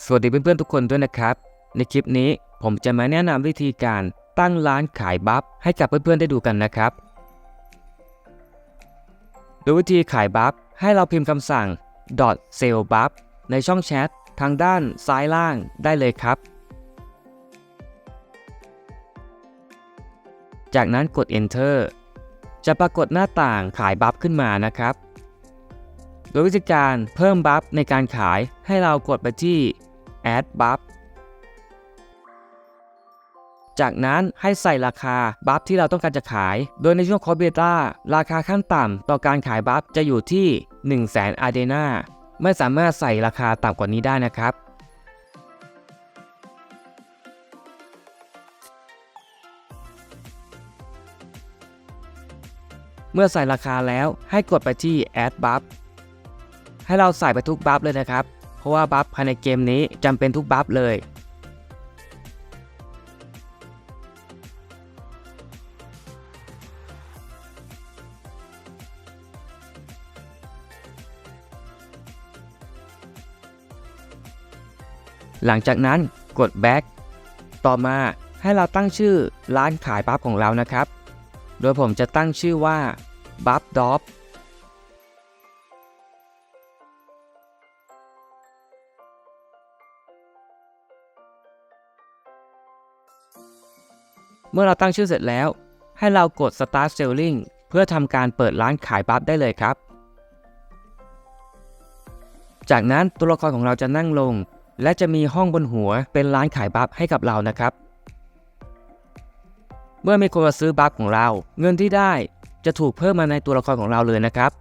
สวัสดีเพื่อนๆทุกคนด้วยนะครับ ในคลิปนี้ผมจะมาแนะนำวิธีการตั้งร้านขายบัฟให้กับเพื่อนๆได้ดูกันนะครับ โดยวิธีขายบัฟให้เราพิมพ์คำสั่ง .sell buff ในช่องแชททางด้านซ้ายล่างได้เลยครับ จากนั้นกด enter จะปรากฏหน้าต่างขายบัฟขึ้นมานะครับ โดยวิธีการเพิ่มบัฟในการขายให้เรากดไปที่ add buff จากนั้นให้ใส่ราคาบัฟที่เราต้องการจะขาย โดยในช่วงคอเบต้าราคาขั้นต่ำต่อการขายบัฟจะอยู่ที่ 1 0 0 0 0แสนอาร์เดนาไม่สามารถใส่ราคาต่ำกว่านี้ได้นะครับเมื่อใส่ราคาแล้วให้กดไปที่ add buff ให้เราใส่ไปทุกบัฟเลยนะครับ เพราะว่าบัฟภายในเกมนี้จำเป็นทุกบัฟเลย หลังจากนั้นกด back ต่อมาให้เราตั้งชื่อร้านขายบัฟของเรานะครับ โดยผมจะตั้งชื่อว่า buff drop เมื่อเราตั้งชื่อเสร็จแล้ว ให้เรากด start selling เพื่อทำการเปิดร้านขายบัฟได้เลยครับ จากนั้นตัวละครของเราจะนั่งลง และจะมีห้องบนหัวเป็นร้านขายบัฟให้กับเรานะครับ เมื่อมีคนมาซื้อบัฟของเรา เงินที่ได้จะถูกเพิ่มมาในตัวละครของเราเลยนะครับ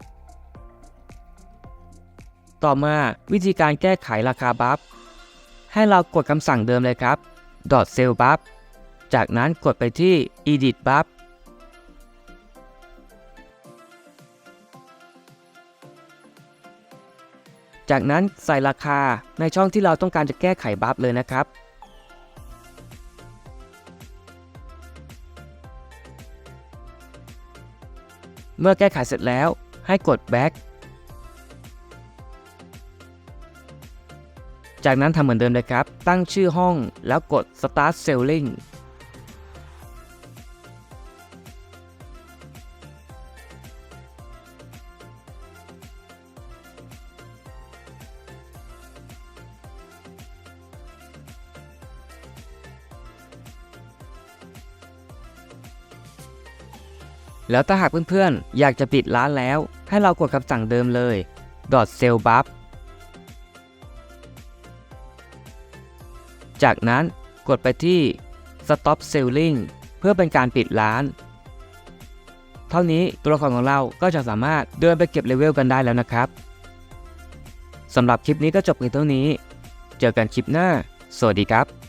ต่อมาวิธีการแก้ไขราคาบัฟให้เรากดคำสั่งเดิมเลยครับ .sell buff จากนั้นกดไปที่ edit buff จากนั้นใส่ราคาในช่องที่เราต้องการจะแก้ไขบัฟเลยนะครับ เมื่อแก้ไขเสร็จแล้วให้กด back จากนั้นทำเหมือนเดิมเลยครับ ตั้งชื่อห้องแล้วกด start selling แล้วถ้าหากเพื่อนๆ อยากจะปิดร้านแล้ว ให้เรากดคำสั่งเดิมเลย .sell buff จากนั้นกดไปที่ stop selling เพื่อเป็นการปิดร้าน เท่านี้ตัวละครของเราก็จะสามารถเดินไปเก็บเลเวลกันได้แล้วนะครับสำหรับคลิปนี้ก็จบเพียงเท่านี้ เจอกันคลิปหน้า สวัสดีครับ